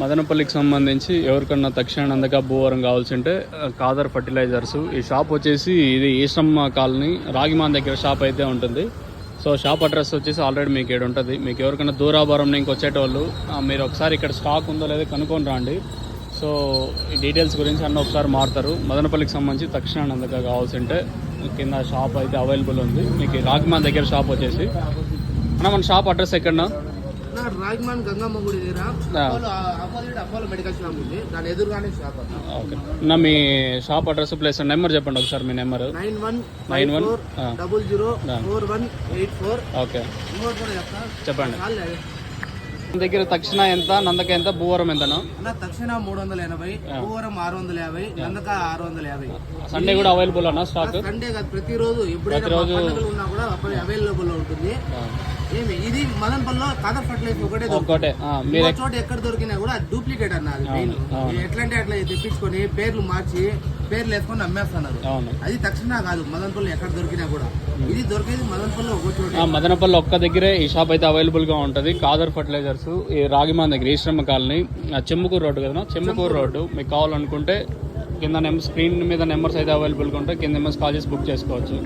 మదనపల్లికి సంబంధించి ఎవరికన్నా తక్షణ అందక భూవరం కావాల్సి ఉంటే కాదర్ ఫర్టిలైజర్స్. ఈ షాప్ వచ్చేసి ఇది ఈశ్రమ్మ కాలనీ రాగిమాన్ దగ్గర షాప్ అయితే ఉంటుంది. సో షాప్ అడ్రస్ వచ్చేసి ఆల్రెడీ మీకు ఇక్కడ ఉంటుంది. మీకు ఎవరికైనా దూరాభారం నుంచి వచ్చేటోళ్ళు మీరు ఒకసారి ఇక్కడ స్టాక్ ఉందో లేదో కనుక్కొని రండి. సో ఈ డీటెయిల్స్ గురించి అన్న ఒకసారి మారుతారు. మదనపల్లికి సంబంధించి తక్షణ అందక కావాల్సి ఉంటే కింద షాప్ అయితే అవైలబుల్ ఉంది. మీకు రాగిమాన్ దగ్గర షాప్ వచ్చేసి. అన్న మన షాప్ అడ్రస్ ఎక్కడన్నా? నా రాజమాన్ గంగమ్మ గుడి దగ్గర అపోజిట్ అపోలో మెడికల్ షాప్ ఉంది. దాని ఎదురుగానే షాప్ ఓకే. నా మీ షాప్ అడ్రస్ ప్లేస్ నెంబర్ చెప్పండి ఒకసారి మీ number nine one nine one. Double zero. Four one eight four. Okay. చెప్పండి. దగ్గర తక్షణ ఎంత నందక ఎంత భూవరం ఎంతనో? అన్న తక్షణ మూడు వందల ఎనభై భూవరం ఆరు వందల యాభై నందక ఆరు వందల యాభై. సండే కూడా అవైలబుల్ అన్న స్టాక్ సండే కాదు ప్రతిరోజు ఎప్పుడైనా పండుగలు ఉన్నా కూడా అప్పుడు అవైలబుల్ ఉంటుంది. ఏమి ఇది మదన్పల్లిలో కాదర్ ఫర్టిలైజర్ ఒకటే ఇంకో చోట ఎక్కడ దొరికినా కూడా డూప్లికేట్ అన్న అది మెయిన్ అవును. ఎట్లా అంటే అట్లా తెప్పించుకొని పేర్లు మార్చి పేర్లు వేసుకొని అమ్మేస్తున్నారు అది తక్షణ కాదు మదన్పల్లి ఎక్కడ దొరికినా కూడా. ఇది దొరికేది మదన్పల్లి ఒక చోట. మదనపల్లి ఒక్క దగ్గరే ఈ షాప్ అయితే అవైలబుల్గా ఉంటుంది. కాదర్ ఫర్టిలైజర్స్ ఈ రాగిమాన్ దగ్గర ఈశ్రమ కాలనీ ఆ, చెమ్ముకూరు రోడ్డు కదా చెమ్ముకూరు రోడ్డు. మీకు కావాలనుకుంటే కింద నెంబర్ స్క్రీన్ మీద నెంబర్స్ అయితే అవైలబుల్గా ఉంటాయి. కింద నెంబర్స్ కాల్ చేసి బుక్ చేసుకోవచ్చు.